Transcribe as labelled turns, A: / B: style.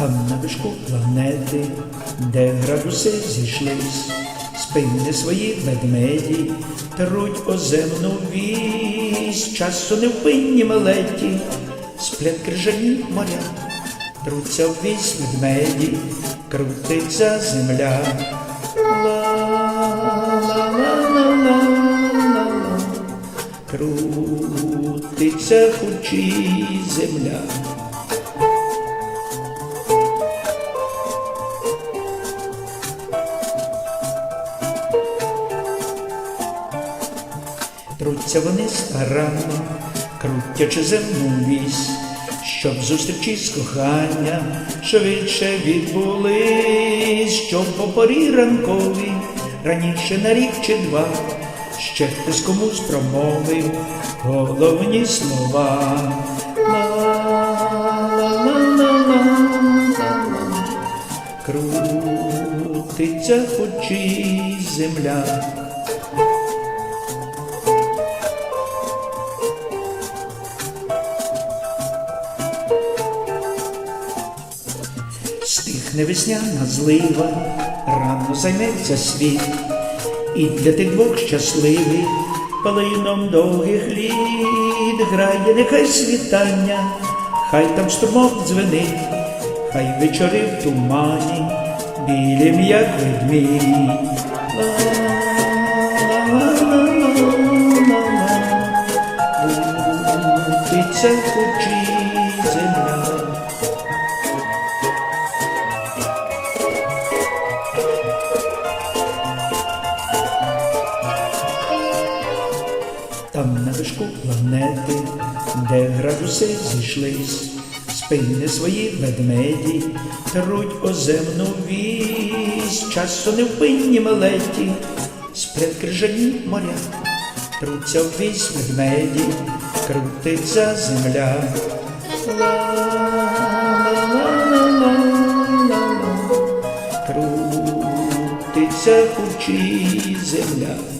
A: Там на вишку планети, де градуси зійшлись, спини свої ведмеді, труть оземну вісь, часу невпинні мелеті, сплять крижані моря, труться в вісь ведмеді, крутиться земля. Крутиться хучі земля. Труться вони старанно, крутячи земну вісь, щоб зустрічі з кохання швидше відбулись, щоб по порі ранкові, раніше на рік чи два, ще хтось комусь промовив головні слова. Крутиться хоч і земля. Стихне весняна злива, рано займеться світ, і для тих двох щасливих палином довгих літ грає нехай світання, хай там струмок дзвенить, хай вечори в тумані, білім, як ведмідь. Ла-ла-ла-ла-ла-ла. Хочі земля. Там на вишку планети, де градуси зійшлись, спини свої ведмеді, труть оземну вісь, часу невпинні мелеті, сплять крижані моря, труться в вісь ведмеді, крутиться земля. Крутиться хучі земля.